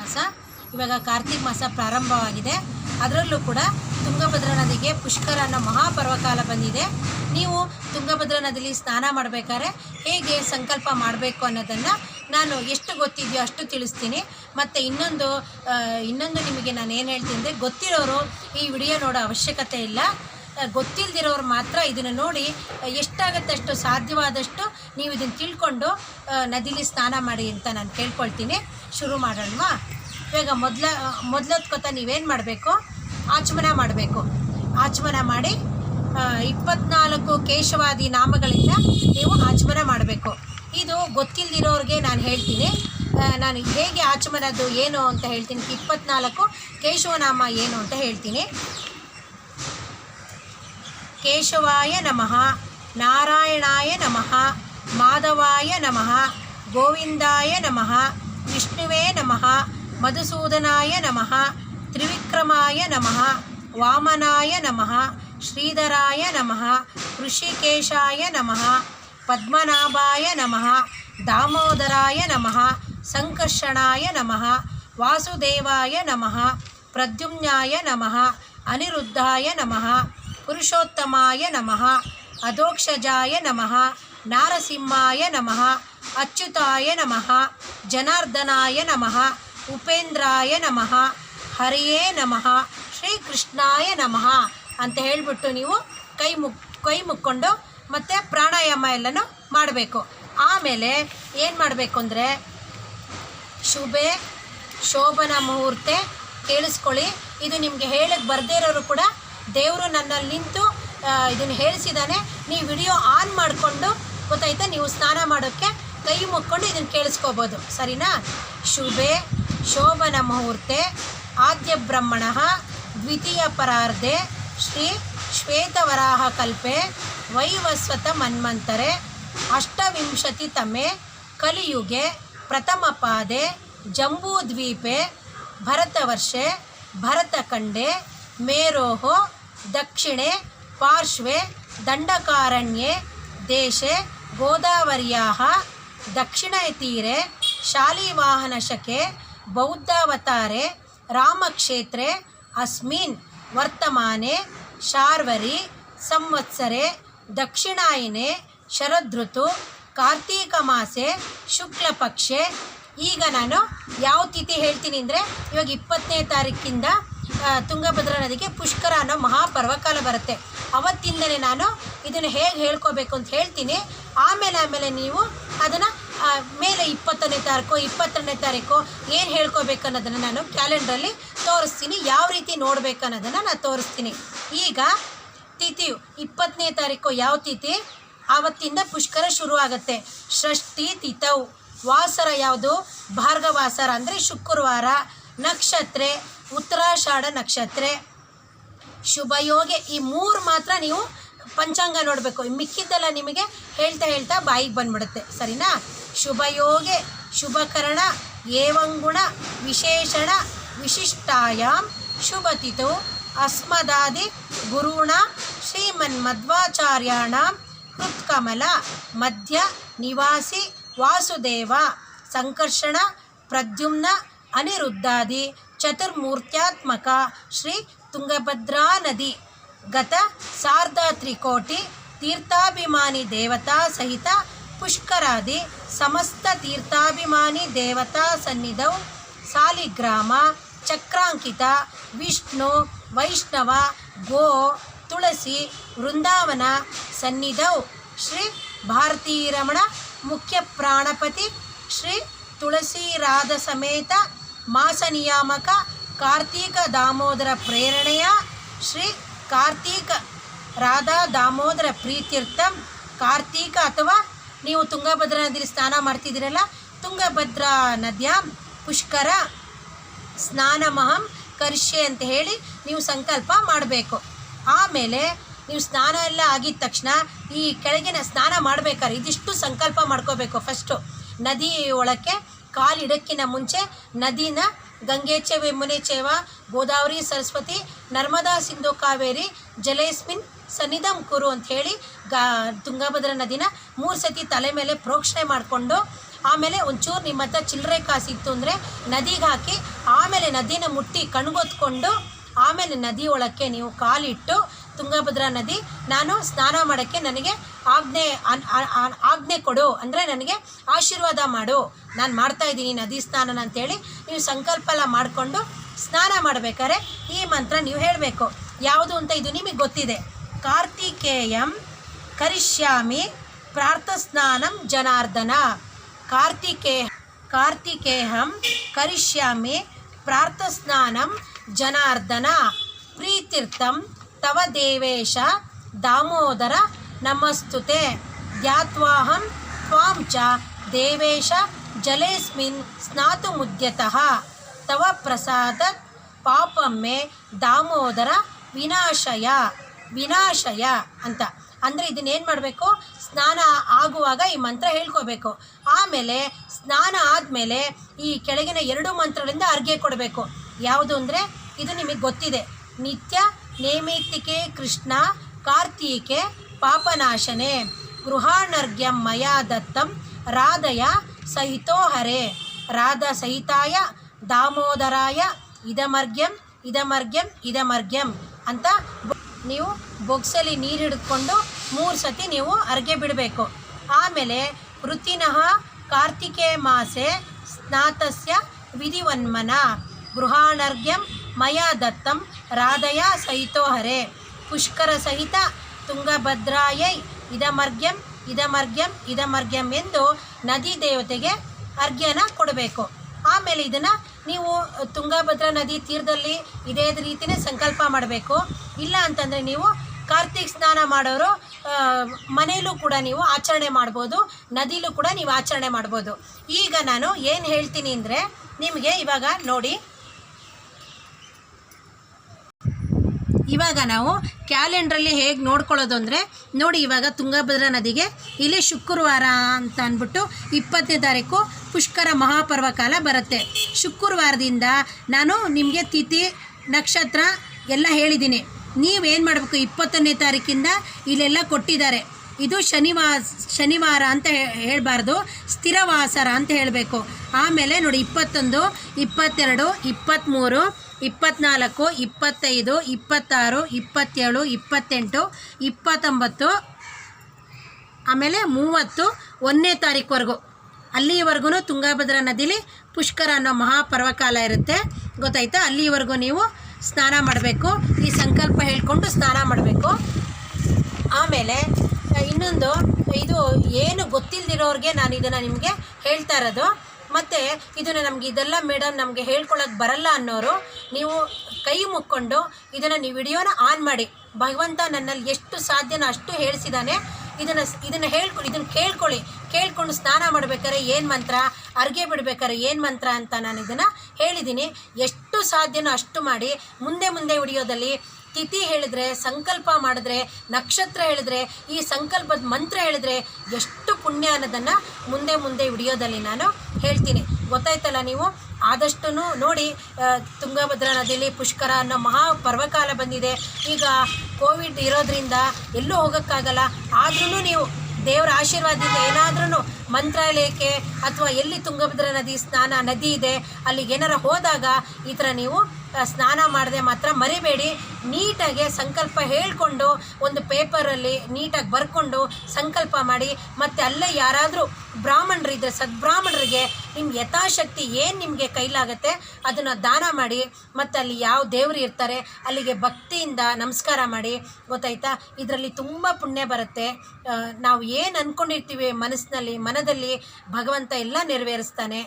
ಮಾಸ. ಇವಾಗ ಕಾರ್ತಿಕ್ ಮಾಸ ಪ್ರಾರಂಭವಾಗಿದೆ. ಅದರಲ್ಲೂ ಕೂಡ ತುಂಗಭದ್ರಾ ನದಿಗೆ ಪುಷ್ಕರ ಅನ್ನೋ ಮಹಾಪರ್ವಕಾಲ ಬಂದಿದೆ. ನೀವು ತುಂಗಭದ್ರಾ ನದಿಲಿ ಸ್ನಾನ ಮಾಡಬೇಕಾದ್ರೆ ಹೇಗೆ ಸಂಕಲ್ಪ ಮಾಡಬೇಕು ಅನ್ನೋದನ್ನು ನಾನು ಎಷ್ಟು ಗೊತ್ತಿದೆಯೋ ಅಷ್ಟು ತಿಳಿಸ್ತೀನಿ. ಮತ್ತು ಇನ್ನೊಂದು ಇನ್ನೊಂದು ನಿಮಗೆ ನಾನು ಏನು ಹೇಳ್ತೀನಿ ಅಂದರೆ ಗೊತ್ತಿರೋರು ಈ ವಿಡಿಯೋ ನೋಡೋ ಅವಶ್ಯಕತೆ ಇಲ್ಲ. ಗೊತ್ತಿಲ್ಲದಿರೋರು ಮಾತ್ರ ಇದನ್ನು ನೋಡಿ ಎಷ್ಟಾಗತ್ತೆ ಅಷ್ಟು ಸಾಧ್ಯವಾದಷ್ಟು ನೀವು ಇದನ್ನು ತಿಳ್ಕೊಂಡು ನದಿಲಿ ಸ್ನಾನ ಮಾಡಿ ಅಂತ ನಾನು ಕೇಳ್ಕೊಳ್ತೀನಿ. ಶುರು ಮಾಡೋಣವಾ? ಇವಾಗ ಮೊದಲ ಮೊದಲೊತ್ಕೊತ ನೀವೇನು ಮಾಡಬೇಕು? ಆಚಮನ ಮಾಡಬೇಕು. ಆಚಮನ ಮಾಡಿ ಇಪ್ಪತ್ನಾಲ್ಕು ಕೇಶವಾದಿ ನಾಮಗಳಿಂದ ನೀವು ಆಚಮನ ಮಾಡಬೇಕು. ಇದು ಗೊತ್ತಿಲ್ಲದಿರೋರಿಗೆ ನಾನು ಹೇಳ್ತೀನಿ. ನಾನು ಹೇಗೆ ಆಚಮನದ್ದು ಏನು ಅಂತ ಹೇಳ್ತೀನಿ. ಇಪ್ಪತ್ನಾಲ್ಕು ಕೇಶವನಾಮ ಏನು ಅಂತ ಹೇಳ್ತೀನಿ. ಕೇಶವಾಯ ನಮಃ ನಾರಾಯಣಾಯ ನಮಃ ಮಾಧವಾಯ ನಮಃ ಗೋವಿಂದಾಯ ನಮಃ ವಿಷ್ಣುವೇ ನಮಃ ಮಧುಸೂದನಾಯ ನಮಃ ತ್ರಿವಿಕ್ರಮಾಯ ನಮಃ ವಾಮನಾಯ ನಮಃ ಶ್ರೀಧರಾಯ ನಮಃ ಋಷಿಕೇಶಾಯ ನಮಃ ಪದ್ಮನಾಭಾಯ ನಮಃ ದಾಮೋದರಾಯ ನಮಃ ಸಂಕರ್ಷಣಾಯ ನಮಃ ವಾಸುದೇವಾಯ ನಮಃ ಪ್ರದ್ಯುಮ್ನಾಯ ನಮಃ ಅನಿರುದ್ಧಾಯ ನಮಃ ಪುರುಷೋತ್ತಮಾಯ ನಮಃ. ಅಧೋಕ್ಷಜಾಯ ನಮಃ. ನಾರಸಿಂಹಾಯ ನಮಃ. ಅಚ್ಯುತಾಯ ನಮಃ. ಜನಾರ್ದನಾಯ ನಮಃ. ಉಪೇಂದ್ರಾಯ ನಮಃ. ಹರಿಯೇ ನಮಃ. ಶ್ರೀಕೃಷ್ಣಾಯ ನಮಃ. ಅಂತ ಹೇಳಿಬಿಟ್ಟು ನೀವು ಕೈ ಮುಕ್, ಕೈ ಮುಕ್ಕೊಂಡು ಮತ್ತು ಪ್ರಾಣಾಯಾಮ ಎಲ್ಲನೂ ಮಾಡಬೇಕು. ಆಮೇಲೆ ಏನು ಮಾಡಬೇಕು ಅಂದರೆ ಶುಭೆ, ಶೋಭನ ಮುಹೂರ್ತೆ ಕೇಳಿಸ್ಕೊಳ್ಳಿ. ಇದು ನಿಮಗೆ ಹೇಳಕ್ಕೆ ಬರದೇ ಇರೋರು ಕೂಡ ದೇವರು ನನ್ನಲ್ಲಿ ನಿಂತು ಇದನ್ನು ಹೇಳಿಸಿದ್ದಾನೆ ನೀವು ವಿಡಿಯೋ ಆನ್ ಮಾಡಿಕೊಂಡು ಗೊತ್ತಾಯ್ತಾ? ನೀವು ಸ್ನಾನ ಮಾಡೋಕ್ಕೆ ಕೈ ಮುಕ್ಕೊಂಡು ಇದನ್ನು ಕೇಳಿಸ್ಕೋಬೋದು. ಸರಿನಾ? ಶುಭೆ ಶೋಭನ ಮುಹೂರ್ತೆ. ಆದ್ಯ ಬ್ರಹ್ಮಣ ದ್ವಿತೀಯ ಪರಾರ್ಧೆ. ಶ್ರೀ ಶ್ವೇತವರಾಹ ಕಲ್ಪೆ. ವೈವಸ್ವತ ಮನ್ಮಂತರೆ. ಅಷ್ಟವಿಂಶತಿ ತಮೆ. ಕಲಿಯುಗೆ ಪ್ರಥಮ ಪಾದೆ. ಜಂಬೂದ್ವೀಪೆ. ಭರತವರ್ಷೆ. ಭರತಖಂಡೆ. ಮೇರೋಹೋ. ದಕ್ಷಿಣೆ, ಪಾರ್ಶ್ವೆ, ದಂಡಕಾರಣ್ಯೆ, ದೇಶೆ ಗೋದಾವರ್ಯಾः ದಕ್ಷಿಣತೀರೆ ಶಾಲಿವಾಹನಶಕೆ ಬೌದ್ಧಾವತಾರೆ, ರಾಮಕ್ಷೇತ್ರೆ, ಅಸ್ಮಿನ್, ವರ್ತಮಾನೆ, ಶಾರ್ವರಿ, ಸಂವತ್ಸರೆ, ದಕ್ಷಿಣಾಯನೆ, ಶರದೃತು, ಕಾರ್ತೀಕ ಮಾಸೆ, ಶುಕ್ಲಪಕ್ಷೆ. ಈಗ ನಾನು ಯಾವ ತಿಥಿ ಹೇಳ್ತೀನಿ ಅಂದರೆ ಇವಾಗ ಇಪ್ಪತ್ತನೇ ತಾರೀಕಿಂದ ತುಂಗಭದ್ರಾ ನದಿಗೆ ಪುಷ್ಕರ ಅನ್ನೋ ಮಹಾಪರ್ವಕಾಲ ಬರುತ್ತೆ. ಅವತ್ತಿಂದಲೇ ನಾನು ಇದನ್ನು ಹೇಗೆ ಹೇಳ್ಕೋಬೇಕು ಅಂತ ಹೇಳ್ತೀನಿ. ಆಮೇಲೆ ಆಮೇಲೆ ನೀವು ಅದನ್ನು ಮೇಲೆ ಇಪ್ಪತ್ತನೇ ತಾರೀಕು ಇಪ್ಪತ್ತನೇ ತಾರೀಕು ಏನು ಹೇಳ್ಕೋಬೇಕು ಅನ್ನೋದನ್ನು ನಾನು ಕ್ಯಾಲೆಂಡ್ರಲ್ಲಿ ತೋರಿಸ್ತೀನಿ. ಯಾವ ರೀತಿ ನೋಡಬೇಕು ಅನ್ನೋದನ್ನು ನಾನು ತೋರಿಸ್ತೀನಿ. ಈಗ ತಿಥಿಯು ಇಪ್ಪತ್ತನೇ ತಾರೀಕು ಯಾವ ತಿಥಿ? ಆವತ್ತಿಂದ ಪುಷ್ಕರ ಶುರು ಆಗುತ್ತೆ ಷಷ್ಠಿ ತಿಥವು ವಾಸರ ಯಾವುದು? ಭಾರ್ಗವಾಸರ ಅಂದರೆ ಶುಕ್ರವಾರ. ನಕ್ಷತ್ರ. ಉತ್ತರಾಷಾಢ ನಕ್ಷತ್ರ. ಶುಭಯೋಗೆ. ಈ ಮೂರು ಮಾತ್ರ ನೀವು ಪಂಚಾಂಗ ನೋಡಬೇಕು. ಮಿಕ್ಕಿದ್ದೆಲ್ಲ ನಿಮಗೆ ಹೇಳ್ತಾ ಹೇಳ್ತಾ ಬಾಯಿಗೆ ಬಂದ್ಬಿಡುತ್ತೆ. ಸರಿನಾ? ಶುಭಯೋಗೆ, ಶುಭಕರಣ, ಏವಂಗುಣ, ವಿಶೇಷಣ ವಿಶಿಷ್ಟಾಯಾಮ್ ಶುಭತಿಥು, ಅಸ್ಮದಾದಿ, ಗುರುಣ, ಶ್ರೀಮನ್ಮಧ್ವಾಚಾರ್ಯಾಣ, ಹೃತ್ಕಮಲ, ಮಧ್ಯ, ನಿವಾಸಿ, ವಾಸುದೇವ, ಸಂಕರ್ಷಣ, ಪ್ರದ್ಯುಮ್ನ, ಅನಿರುದ್ಧಾದಿ. ಚತುರ್ಮೂರ್ತ್ಯಾತ್ಮಕ ಶ್ರೀ ತುಂಗಭದ್ರಾ ನದಿ. ಗತ ಸಾರ್ಧ ತ್ರಿಕೋಟಿ ತೀರ್ಥಾಭಿಮಾನಿ ದೇವತಾ ಸಹಿತ ಪುಷ್ಕರಾದಿ ಸಮಸ್ತ ತೀರ್ಥಾಭಿಮಾನಿ ದೇವತಾ ಸನ್ನಿಧೌ, ಸಾಲಿಗ್ರಾಮ, ಚಕ್ರಾಂಕಿತ, ವಿಷ್ಣು, ವೈಷ್ಣವ, ಗೋ, ತುಳಸಿ, ವೃಂದಾವನ ಸನ್ನಿಧೌ, ಶ್ರೀ ಭಾರತೀರಮಣ ಮುಖ್ಯ ಪ್ರಾಣಪತಿ ಶ್ರೀ ತುಳಸಿರಾಧ ಸಮೇತ ಮಾಸ ನಿಯಾಮಕ ಕಾರ್ತೀಕ ದಾಮೋದರ ಪ್ರೇರಣೆಯ ಶ್ರೀ ಕಾರ್ತೀಕ ರಾಧಾ ದಾಮೋದರ ಪ್ರೀತ್ಯರ್ಥಂ. ಕಾರ್ತೀಕ ಅಥವಾ ನೀವು ತುಂಗಭದ್ರಾ ನದಿಯಲ್ಲಿ ಸ್ನಾನ ಮಾಡ್ತಿದ್ದೀರಲ್ಲ, ತುಂಗಭದ್ರಾ ನದಿಯ ಪುಷ್ಕರ ಸ್ನಾನಮಹಂ ಕರ್ಷೆ ಅಂತ ಹೇಳಿ ನೀವು ಸಂಕಲ್ಪ ಮಾಡಬೇಕು. ಆಮೇಲೆ ನೀವು ಸ್ನಾನ ಎಲ್ಲ ಆಗಿದ ತಕ್ಷಣ ಈ ಕೆಳಗಿನ ಸ್ನಾನ ಮಾಡಬೇಕಾದ್ರೆ ಇದಿಷ್ಟು ಸಂಕಲ್ಪ ಮಾಡ್ಕೋಬೇಕು ಫಸ್ಟು. ನದಿ ಒಳಕ್ಕೆ ಕಾಲಿಡಕ್ಕಿನ ಮುಂಚೆ ನದಿನ ಗಂಗೆ ಮುನೇಚೇವ, ಗೋದಾವರಿ, ಸರಸ್ವತಿ, ನರ್ಮದಾ ಸಿಂಧು ಕಾವೇರಿ ಜಲೇಸ್ಮಿನ್ ಸನ್ನಿಧಂ ಕುರು ಅಂತ ಹೇಳಿ ಗಾ ತುಂಗಭದ್ರಾ ನದಿನ ಮೂರು ಸತಿ ತಲೆ ಮೇಲೆ ಪ್ರೋಕ್ಷಣೆ ಮಾಡಿಕೊಂಡು ಆಮೇಲೆ ಒಂಚೂರು ನಿಮ್ಮ ಹತ್ರ ಚಿಲ್ಲರೆ ಕಾಸಿತ್ತು ಅಂದರೆ ನದಿಗೆ ಹಾಕಿ ಆಮೇಲೆ ನದಿನ ಮುಟ್ಟಿ ಕಣ್ಗೊತ್ಕೊಂಡು ಆಮೇಲೆ ನದಿ ನೀವು ಕಾಲಿಟ್ಟು ತುಂಗಭದ್ರಾ ನದಿ, ನಾನು ಸ್ನಾನ ಮಾಡೋಕ್ಕೆ ನನಗೆ ಆಜ್ಞೆ ಆಜ್ಞೆ ಕೊಡು. ಅಂದರೆ ನನಗೆ ಆಶೀರ್ವಾದ ಮಾಡು. ನಾನು ಮಾಡ್ತಾ ಇದ್ದೀನಿ ನದಿ ಸ್ನಾನನ ಅಂತೇಳಿ ನೀವು ಸಂಕಲ್ಪ ಎಲ್ಲ ಮಾಡಿಕೊಂಡು ಸ್ನಾನ ಮಾಡಬೇಕಾದ್ರೆ ಈ ಮಂತ್ರ ನೀವು ಹೇಳಬೇಕು. ಯಾವುದು ಅಂತ ಇದು ನಿಮಗೆ ಗೊತ್ತಿದೆ. ಕಾರ್ತಿಕೇಯಂ ಕರಿಷ್ಯಾಮಿ ಪ್ರಾರ್ಥಸ್ನಾನಂ ಜನಾರ್ದನ. ಕಾರ್ತಿಕೇ ಕಾರ್ತಿಕೇಹಂ ಕರಿಷ್ಯಾಮಿ ಪ್ರಾರ್ಥಸ್ನಾನಂ ಜನಾರ್ದನ. ಪ್ರೀತಿರ್ಥಂ ತವ ದೇವೇಶ ದಾಮೋದರ ನಮಸ್ತುತೆ. ಧ್ಯಾತ್ವಾಹಂ ತ್ವಾಂ ಚ ದೇವೇಶ ಜಲೇಸ್ಮಿನ್ ಸ್ನಾತು ಮುದ್ಯತಃ ತವ ಪ್ರಸಾದ ಪಾಪಮ್ಮೆ ದಾಮೋದರ ವಿನಾಶಯ. ವಿನಾಶಯ ಅಂತ. ಅಂದರೆ ಇದನ್ನೇನು ಮಾಡಬೇಕು? ಸ್ನಾನ ಆಗುವಾಗ ಈ ಮಂತ್ರ ಹೇಳ್ಕೋಬೇಕು. ಆಮೇಲೆ ಸ್ನಾನ ಆದಮೇಲೆ ಈ ಕೆಳಗಿನ ಎರಡು ಮಂತ್ರಗಳಿಂದ ಅರ್ಗೆ ಕೊಡಬೇಕು. ಯಾವುದು ಅಂದರೆ ಇದು ನಿಮಗೆ ಗೊತ್ತಿದೆ. ನಿತ್ಯ ನೇಮಿತಿಕೆ ಕೃಷ್ಣ, ಕಾರ್ತೀಕೆ ಪಾಪನಾಶನೆ, ಗೃಹಾನರ್ಘ್ಯಂ ಮಯಾ ದತ್ತಂ, ರಾಧಯ ಸಹಿತೋ ಹರೆ ರಾಧ ಸಹಿತಾಯ ದಾಮೋದರಾಯ ಇದಮರ್ಘ್ಯಂ ಇದಮರ್ಘ್ಯಂ ಇದಮರ್ಘ್ಯಂ ಅಂತ ನೀವು ಬೊಗ್ಸಲ್ಲಿ ನೀರು ಹಿಡ್ಕೊಂಡು ಮೂರು ಸತಿ ನೀವು ಅರ್ಗೆ ಬಿಡಬೇಕು. ಆಮೇಲೆ ಋತಿನಃ ಕಾರ್ತಿಕೆ ಮಾಸೆ ಸ್ನಾತಸ್ಯ ವಿಧಿವನ್ಮನ, ಗೃಹಾನರ್ಘ್ಯಂ ಮಯಾ ದತ್ತಂ ರಾಧಯ ಸಹಿತೋ ಹರೆ. ಪುಷ್ಕರ ಸಹಿತ ತುಂಗಭದ್ರಾಯೈ, ಇದಮರ್ಘ್ಯಂ ಇದಮರ್ಗ್ಯಂ ಇದಮರ್ಘ್ಯಂ ಎಂದು ನದಿ ದೇವತೆಗೆ ಅರ್ಘ್ಯನ ಕೊಡಬೇಕು. ಆಮೇಲೆ ಇದನ್ನು ನೀವು ತುಂಗಭದ್ರಾ ನದಿ ತೀರದಲ್ಲಿ ಇದೇ ರೀತಿಯೇ ಸಂಕಲ್ಪ ಮಾಡಬೇಕು. ಇಲ್ಲ ಅಂತಂದರೆ ನೀವು ಕಾರ್ತಿಕ್ ಸ್ನಾನ ಮಾಡೋರು ಮನೆಯಲ್ಲೂ ಕೂಡ ನೀವು ಆಚರಣೆ ಮಾಡ್ಬೋದು, ನದಿಲೂ ಕೂಡ ನೀವು ಆಚರಣೆ ಮಾಡ್ಬೋದು. ಈಗ ನಾನು ಏನು ಹೇಳ್ತೀನಿ ಅಂದರೆ, ನಿಮಗೆ ಇವಾಗ ನೋಡಿ ಇವಾಗ ನಾವು ಕ್ಯಾಲೆಂಡ್ರಲ್ಲಿ ಹೇಗೆ ನೋಡ್ಕೊಳ್ಳೋದು ಅಂದರೆ, ನೋಡಿ ಇವಾಗ ತುಂಗಭದ್ರಾ ನದಿಗೆ ಇಲ್ಲಿ ಶುಕ್ರವಾರ ಅಂತ ಅಂದ್ಬಿಟ್ಟು ಇಪ್ಪತ್ತನೇ ತಾರೀಕು ಪುಷ್ಕರ ಮಹಾಪರ್ವ ಕಾಲ ಬರುತ್ತೆ. ಶುಕ್ರವಾರದಿಂದ ನಾನು ನಿಮಗೆ ತಿಥಿ, ನಕ್ಷತ್ರ ಎಲ್ಲ ಹೇಳಿದ್ದೀನಿ. ನೀವೇನು ಮಾಡಬೇಕು ಇಪ್ಪತ್ತನೇ ತಾರೀಕಿಂದ ಇಲ್ಲೆಲ್ಲ ಕೊಟ್ಟಿದ್ದಾರೆ. ಇದು ಶನಿವಾರ ಶನಿವಾರ ಅಂತ ಹೇಳಬಾರ್ದು. ಸ್ಥಿರವಾಸರ ಅಂತ ಹೇಳಬೇಕು. ಆಮೇಲೆ ನೋಡಿ, ಇಪ್ಪತ್ತೊಂದು, ಇಪ್ಪತ್ತೆರಡು ಇಪ್ಪತ್ತ್ಮೂರು ಇಪ್ಪತ್ತ್ನಾಲ್ಕು ಇಪ್ಪತ್ತೈದು, ಇಪ್ಪತ್ತಾರು, ಇಪ್ಪತ್ತೇಳು, ಇಪ್ಪತ್ತೆಂಟು, ಇಪ್ಪತ್ತೊಂಬತ್ತು, ಆಮೇಲೆ ಮೂವತ್ತು ಒಂದನೇ ತಾರೀಕುವರೆಗೂ. ಅಲ್ಲಿವರೆಗೂ ತುಂಗಭದ್ರಾ ನದಿಲಿ ಪುಷ್ಕರ ಅನ್ನೋ ಮಹಾಪರ್ವಕಾಲ ಇರುತ್ತೆ. ಗೊತ್ತಾಯ್ತಾ? ಅಲ್ಲಿವರೆಗೂ ನೀವು ಸ್ನಾನ ಮಾಡಬೇಕು. ಈ ಸಂಕಲ್ಪ ಹೇಳ್ಕೊಂಡು ಸ್ನಾನ ಮಾಡಬೇಕು. ಆಮೇಲೆ ಇನ್ನೊಂದು, ಇದು ಏನು ಗೊತ್ತಿಲ್ಲದಿರೋರಿಗೆ ನಾನು ಇದನ್ನು ನಿಮಗೆ ಹೇಳ್ತಾ ಇರೋದು. ಮತ್ತು ಇದನ್ನು ನಮಗೆ ಇದೆಲ್ಲ ಮೇಡಮ್ ನಮಗೆ ಹೇಳ್ಕೊಳಕ್ಕೆ ಬರಲ್ಲ ಅನ್ನೋರು, ನೀವು ಕೈ ಮುಕ್ಕೊಂಡು ಇದನ್ನು ನೀವು ವಿಡಿಯೋನ ಆನ್ ಮಾಡಿ. ಭಗವಂತ ನನ್ನಲ್ಲಿ ಎಷ್ಟು ಸಾಧ್ಯನೋ ಅಷ್ಟು ಹೇಳಿಸಿದ್ದಾನೆ ಇದನ್ನು ಇದನ್ನು ಹೇಳ್ಕೊಳ್ಳಿ ಇದನ್ನು ಕೇಳ್ಕೊಳ್ಳಿ ಕೇಳ್ಕೊಂಡು ಸ್ನಾನ ಮಾಡ್ಬೇಕಾದ್ರೆ ಏನು ಮಂತ್ರ? ಅರ್ಗೆ ಬಿಡ್ಬೇಕಾದ್ರೆ ಏನು ಮಂತ್ರ ಅಂತ ನಾನು ಇದನ್ನು ಹೇಳಿದ್ದೀನಿ ಎಷ್ಟು ಸಾಧ್ಯನೋ ಅಷ್ಟು ಮಾಡಿ. ಮುಂದೆ ಮುಂದೆ ವಿಡಿಯೋದಲ್ಲಿ ತಿಥಿ ಹೇಳಿದ್ರೆ, ಸಂಕಲ್ಪ ಮಾಡಿದ್ರೆ, ನಕ್ಷತ್ರ ಹೇಳಿದ್ರೆ, ಈ ಸಂಕಲ್ಪದ ಮಂತ್ರ ಹೇಳಿದ್ರೆ ಎಷ್ಟು ಪುಣ್ಯ ಅನ್ನೋದನ್ನು ಮುಂದೆ ಮುಂದೆ ವಿಡಿಯೋದಲ್ಲಿ ನಾನು ಹೇಳ್ತೀನಿ. ಗೊತ್ತಾಯ್ತಲ್ಲ ನೀವು? ಆದಷ್ಟು ನೋಡಿ ತುಂಗಭದ್ರಾ ನದಿಯಲ್ಲಿ ಪುಷ್ಕರ ಅನ್ನೋ ಮಹಾ ಪರ್ವಕಾಲ ಬಂದಿದೆ. ಈಗ ಕೋವಿಡ್ ಇರೋದ್ರಿಂದ ಎಲ್ಲೂ ಹೋಗೋಕ್ಕಾಗಲ್ಲ. ಆದ್ರೂ ನೀವು ದೇವರ ಆಶೀರ್ವಾದದಿಂದ ಏನಾದ್ರೂ ಮಂತ್ರಾಲಯಕ್ಕೆ ಅಥವಾ ಎಲ್ಲಿ ತುಂಗಭದ್ರಾ ನದಿ ಸ್ನಾನ, ನದಿ ಇದೆ, ಅಲ್ಲಿಗೆ ಏನಾರ ಹೋದಾಗ ಈ ಥರ ನೀವು ಸ್ನಾನ ಮಾಡದೆ ಮಾತ್ರ ಮರಿಬೇಡಿ. ನೀಟಾಗಿ ಸಂಕಲ್ಪ ಹೇಳಿಕೊಂಡು, ಒಂದು ಪೇಪರಲ್ಲಿ ನೀಟಾಗಿ ಬರ್ಕೊಂಡು ಸಂಕಲ್ಪ ಮಾಡಿ. ಮತ್ತು ಅಲ್ಲೇ ಯಾರಾದರೂ ಬ್ರಾಹ್ಮಣರಿದ್ದರೆ ಸದ್ಬ್ರಾಹ್ಮಣರಿಗೆ ನಿಮ್ಮ ಯಥಾಶಕ್ತಿ ಏನು ನಿಮಗೆ ಕೈಲಾಗುತ್ತೆ ಅದನ್ನು ದಾನ ಮಾಡಿ. ಮತ್ತು ಅಲ್ಲಿ ಯಾವ ದೇವರು ಇರ್ತಾರೆ ಅಲ್ಲಿಗೆ ಭಕ್ತಿಯಿಂದ ನಮಸ್ಕಾರ ಮಾಡಿ. ಗೊತ್ತಾಯ್ತಾ? ಇದರಲ್ಲಿ ತುಂಬ ಪುಣ್ಯ ಬರುತ್ತೆ. ನಾವು ಏನು ಅಂದ್ಕೊಂಡಿರ್ತೀವಿ ಮನಸ್ಸಿನಲ್ಲಿ, ಮನದಲ್ಲಿ ಭಗವಂತ ಎಲ್ಲ ನೆರವೇರಿಸ್ತಾನೆ.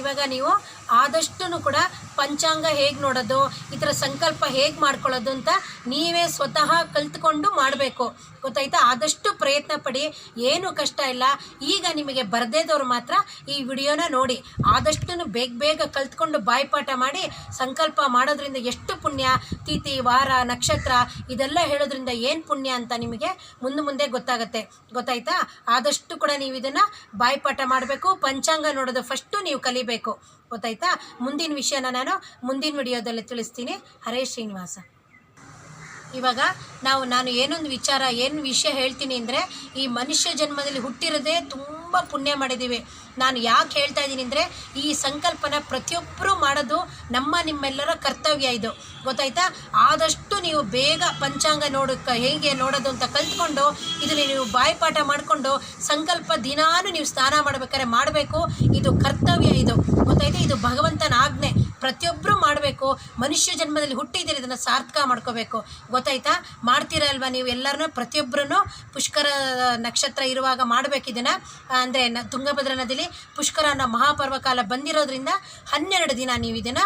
ಇವಾಗ ನೀವು ಆದಷ್ಟು ಕೂಡ ಪಂಚಾಂಗ ಹೇಗೆ ನೋಡೋದು ಥರ ಸಂಕಲ್ಪ ಹೇಗೆ ಮಾಡ್ಕೊಳ್ಳೋದು ಅಂತ ನೀವೇ ಸ್ವತಃ ಕಲ್ತ್ಕೊಂಡು ಮಾಡಬೇಕು. ಗೊತ್ತಾಯ್ತಾ? ಆದಷ್ಟು ಪ್ರಯತ್ನ ಪಡಿ. ಏನೂ ಕಷ್ಟ ಇಲ್ಲ. ಈಗ ನಿಮಗೆ ಬರ್ದೇದವ್ರು ಮಾತ್ರ ಈ ವಿಡಿಯೋನ ನೋಡಿ. ಆದಷ್ಟು ಬೇಗ ಬೇಗ ಕಲ್ತ್ಕೊಂಡು ಬಾಯ್ಪಾಠ ಮಾಡಿ, ಸಂಕಲ್ಪ ಮಾಡೋದ್ರಿಂದ ಎಷ್ಟು ಪುಣ್ಯ? ತಿಥಿ, ವಾರ, ನಕ್ಷತ್ರ, ಇದೆಲ್ಲ ಹೇಳೋದ್ರಿಂದ ಏನು ಪುಣ್ಯ ಅಂತ ನಿಮಗೆ ಮುಂದೆ ಮುಂದೆ ಗೊತ್ತಾಗುತ್ತೆ. ಗೊತ್ತಾಯ್ತಾ? ಆದಷ್ಟು ಕೂಡ ನೀವು ಇದನ್ನು ಬಾಯ್ಪಾಠ ಮಾಡಬೇಕು. ಪಂಚಾಂಗ ನೋಡೋದು ಫಸ್ಟು ನೀವು ಕಲಿಬೇಕು. ಗೊತ್ತಾಯ್ತಾ? ಮುಂದಿನ ವಿಷಯನ ನಾನು ಮುಂದಿನ ವಿಡಿಯೋದಲ್ಲಿ ತಿಳಿಸ್ತೀನಿ. ಹರೇ ಶ್ರೀನಿವಾಸ. ಇವಾಗ ನಾವು, ನಾನು ಏನೊಂದು ವಿಚಾರ, ಏನು ವಿಷಯ ಹೇಳ್ತೀನಿ ಅಂದರೆ ಈ ಮನುಷ್ಯ ಜನ್ಮದಲ್ಲಿ ಹುಟ್ಟಿರೋದೇ ತುಂಬ ತುಂಬ ಪುಣ್ಯ ಮಾಡಿದ್ದೀವಿ. ನಾನು ಯಾಕೆ ಹೇಳ್ತಾ ಇದ್ದೀನಿ ಅಂದರೆ, ಈ ಸಂಕಲ್ಪನ ಪ್ರತಿಯೊಬ್ಬರೂ ಮಾಡೋದು ನಮ್ಮ ನಿಮ್ಮೆಲ್ಲರ ಕರ್ತವ್ಯ ಇದು. ಗೊತ್ತಾಯ್ತಾ? ಆದಷ್ಟು ನೀವು ಬೇಗ ಪಂಚಾಂಗ ನೋಡಕ್ಕೆ ಹೇಗೆ ನೋಡೋದು ಅಂತ ಕಲ್ತ್ಕೊಂಡು, ಇದನ್ನು ನೀವು ಬಾಯಿಪಾಠ ಮಾಡಿಕೊಂಡು, ಸಂಕಲ್ಪ ದಿನಾನು ನೀವು ಸ್ನಾನ ಮಾಡ್ಬೇಕಾದ್ರೆ ಮಾಡಬೇಕು. ಇದು ಕರ್ತವ್ಯ ಇದು. ಗೊತ್ತಾಯ್ತಾ? ಇದು ಭಗವಂತನ ಆಜ್ಞೆ. ಪ್ರತಿಯೊಬ್ಬರು ಮಾಡಬೇಕು. ಮನುಷ್ಯ ಜನ್ಮದಲ್ಲಿ ಹುಟ್ಟಿದ್ದೀರಿ ಇದನ್ನು ಸಾರ್ಥಕ ಮಾಡ್ಕೋಬೇಕು. ಗೊತ್ತಾಯ್ತಾ? ಮಾಡ್ತೀರಾ ಅಲ್ವಾ ನೀವು ಎಲ್ಲರನ್ನೂ? ಪ್ರತಿಯೊಬ್ಬರೂ ಪುಷ್ಕರ ನಕ್ಷತ್ರ ಇರುವಾಗ ಮಾಡಬೇಕು ಇದನ್ನು. ಅಂದರೆ ನ ತುಂಗಭದ್ರಾ ನದಿಲಿ ಪುಷ್ಕರ ಅನ್ನೋ ಮಹಾಪರ್ವ ಕಾಲ ಬಂದಿರೋದ್ರಿಂದ ಹನ್ನೆರಡು ದಿನ ನೀವು ಇದನ್ನು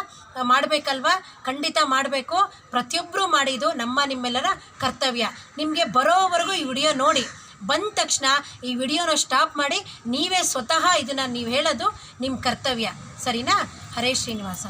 ಮಾಡಬೇಕಲ್ವಾ? ಖಂಡಿತ ಮಾಡಬೇಕು. ಪ್ರತಿಯೊಬ್ಬರೂ ಮಾಡಿದ್ದು ನಮ್ಮ ನಿಮ್ಮೆಲ್ಲರ ಕರ್ತವ್ಯ. ನಿಮಗೆ ಬರೋವರೆಗೂ ಈ ವಿಡಿಯೋ ನೋಡಿ. ಬಂದ ತಕ್ಷಣ ಈ ವಿಡಿಯೋನ ಸ್ಟಾಪ್ ಮಾಡಿ, ನೀವೇ ಸ್ವತಃ ಇದನ್ನು ನೀವು ಹೇಳೋದು ನಿಮ್ಮ ಕರ್ತವ್ಯ. ಸರಿನಾ? ಹರೇ ಶ್ರೀನಿವಾಸ.